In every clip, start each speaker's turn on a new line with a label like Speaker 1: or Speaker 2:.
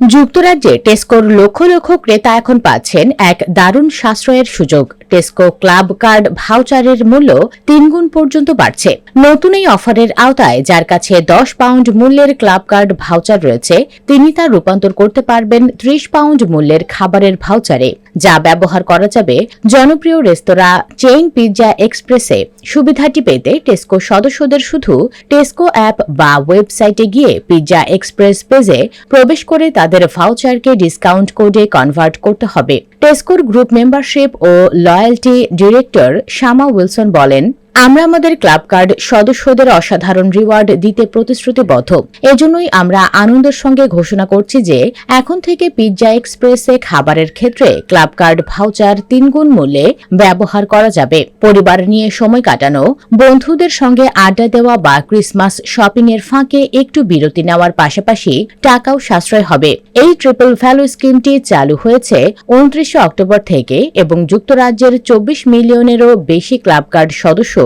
Speaker 1: যুক্তরাজ্যে টেস্কোর লক্ষ লক্ষ ক্রেতা এখন পাচ্ছেন এক দারুণ সাশ্রয়ের সুযোগ। টেস্কো ক্লাব কার্ড ভাউচারের মূল্য তিনগুণ পর্যন্ত বাড়ছে। নতুন এই অফারের আওতায় যার কাছে দশ পাউন্ড মূল্যের ক্লাব কার্ড ভাউচার রয়েছে, তিনি তা রূপান্তর করতে পারবেন ত্রিশ পাউন্ড মূল্যের খাবারের ভাউচারে, যা ব্যবহার করা যাবে জনপ্রিয় রেস্তোরাঁ চেইন পিৎজা এক্সপ্রেসে। সুবিধাটি পেতে টেস্কো সদস্যদের শুধু টেস্কো অ্যাপ বা ওয়েবসাইটে গিয়ে পিৎজা এক্সপ্রেস পেজে প্রবেশ করে তাদের ভাউচারকে ডিসকাউন্ট কোডে কনভার্ট করতে হবে। টেস্কোর গ্রুপ মেম্বারশিপ ও লয়্যালটি ডিরেক্টর শ্যামা উইলসন বলেন আমরা আমাদের ক্লাব কার্ড সদস্যদের অসাধারণ রিওয়ার্ড দিতে প্রতিশ্রুতিবদ্ধ। এজন্যই আমরা আনন্দের সঙ্গে ঘোষণা করছি যে, এখন থেকে পিৎজা এক্সপ্রেসে খাবারের ক্ষেত্রে ক্লাব কার্ড ভাউচার তিনগুণ মূল্যে ব্যবহার করা যাবে। পরিবার নিয়ে সময় কাটানো, বন্ধুদের সঙ্গে আড্ডা দেওয়া বা ক্রিসমাস শপিং এর ফাঁকে একটু বিরতি নেওয়ার পাশাপাশি টাকাও সাশ্রয় হবে। এই ট্রিপল ভ্যালু স্কিমটি চালু হয়েছে উনত্রিশে অক্টোবর থেকে এবং যুক্তরাজ্যের চব্বিশ মিলিয়নেরও বেশি ক্লাব কার্ড সদস্য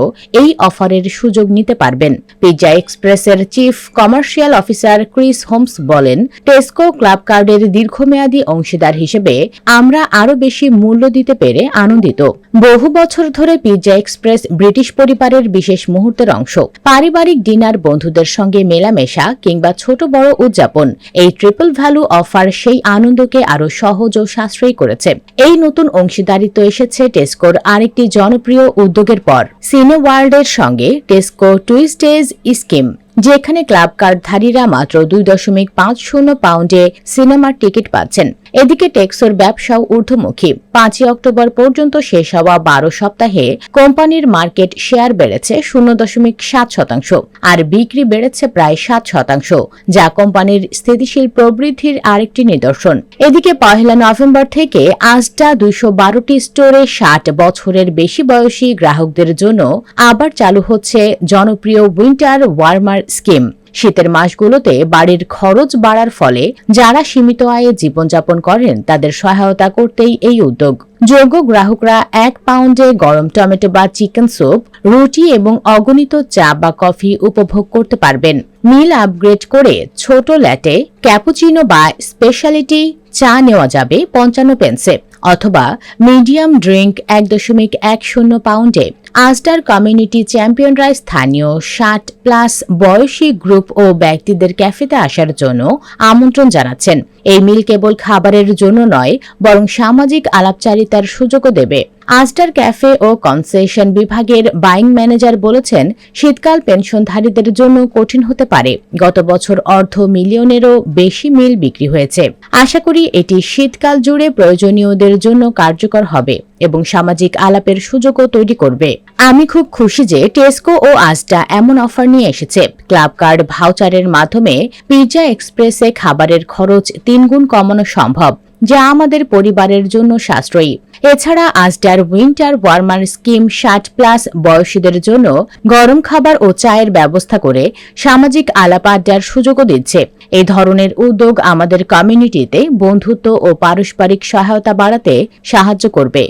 Speaker 1: এই অফারের সুযোগ নিতে পারবেন। পিজ্জা এক্সপ্রেসের chief commercial officer Chris Holmes বলেন, টেস্কো ক্লাব কার্ডের দীর্ঘমেয়াদী অংশীদার হিসেবে আমরা আরও বেশি মূল্য দিতে পেরে আনন্দিত। বহু বছর ধরে পিজ্জা এক্সপ্রেস ব্রিটিশ পরিবারের বিশেষ মুহূর্তের অংশ। পারিবারিক ডিনার বন্ধুদের সঙ্গে মেলামেশা কিংবা ছোট বড় উদযাপন, এই ট্রিপল ভ্যালু অফার সেই আনন্দকে আরও সহজ ও সাশ্রয়ী করেছে। এই নতুন অংশীদারিত্ব এসেছে টেস্কোর আরেকটি জনপ্রিয় উদ্যোগের পর। সিনে ওয়ার্ল্ডের সঙ্গে টেস্কো টুইস্টেজ স্কিম, যেখানে ক্লাব কার্ডধারীরা মাত্র দুই দশমিক পাঁচ শূন্য পাউন্ডে সিনেমার টিকিট পাচ্ছেন। এদিকে টেক্সোর ব্যবসাও ঊর্ধ্বমুখী। পাঁচই অক্টোবর পর্যন্ত শেষ হওয়া বারো সপ্তাহে কোম্পানির মার্কেট শেয়ার বেড়েছে শূন্য দশমিক সাত শতাংশ আর বিক্রি বেড়েছে প্রায় সাত শতাংশ, যা কোম্পানির স্থিতিশীল প্রবৃদ্ধির আরেকটি নিদর্শন। এদিকে পহেলা নভেম্বর থেকে আজটা দুইশো বারোটি স্টোরে ষাট বছরের বেশি বয়সী গ্রাহকদের জন্য আবার চালু হচ্ছে জনপ্রিয় উইন্টার ওয়ার্মার স্কিম। শীতের মাসগুলোতে বাড়ির খরচ বাড়ার ফলে যারা সীমিত আয়ে জীবনযাপন করেন, তাদের সহায়তা করতেই এই উদ্যোগ। যোগ্য গ্রাহকরা এক পাউন্ডে গরম টমেটো বা চিকেন স্যুপ, রুটি এবং অগণিত চা বা কফি উপভোগ করতে পারবেন। মিল আপগ্রেড করে ছোট ল্যাটে ক্যাপুচিনো বা স্পেশালিটি চা নেওয়া যাবে পঞ্চান্ন পেন্সে অথবা মিডিয়াম ড্রিঙ্ক এক দশমিক এক শূন্য পাউন্ডে আস্টার কমিউনিটি চ্যাম্পিয়নরা স্থানীয় ষাট প্লাস বয়সী গ্রুপ ও ব্যক্তিদের ক্যাফেতে আসার জন্য আমন্ত্রণ জানাচ্ছেন। এই মিল কেবল খাবারের জন্য নয়, বরং সামাজিক আলাপচারিতার সুযোগও দেবে। আস্টার ক্যাফে ও কনসেশন বিভাগের বাইং ম্যানেজার বলেছেন, শীতকাল পেনশনধারীদের জন্য কঠিন হতে পারে। গত বছর অর্ধ মিলিয়নেরও বেশি মিল বিক্রি হয়েছে। আশা করি এটি শীতকাল জুড়ে প্রয়োজনীয়দের জন্য কার্যকর হবে। এবং সামাজিক আলাপের সুযোগও তৈরি করবে। আমি খুব খুশি যে টেস্কো ও আজটা এমন অফার নিয়ে এসেছে। ক্লাব কার্ড ভাউচারের মাধ্যমে পিৎজা এক্সপ্রেসে খাবারের খরচ তিনগুণ কমানো সম্ভব, যা আমাদের পরিবারের জন্য সাশ্রয়ী। এছাড়া আজডার উইন্টার ওয়ার্মার স্কিম ষাট প্লাস বয়সীদের জন্য গরম খাবার ও চায়ের ব্যবস্থা করে সামাজিক আলাপ আড্ডার সুযোগও দিচ্ছে। এই ধরনের উদ্যোগ আমাদের কমিউনিটিতে বন্ধুত্ব ও পারস্পরিক সহায়তা বাড়াতে সাহায্য করবে।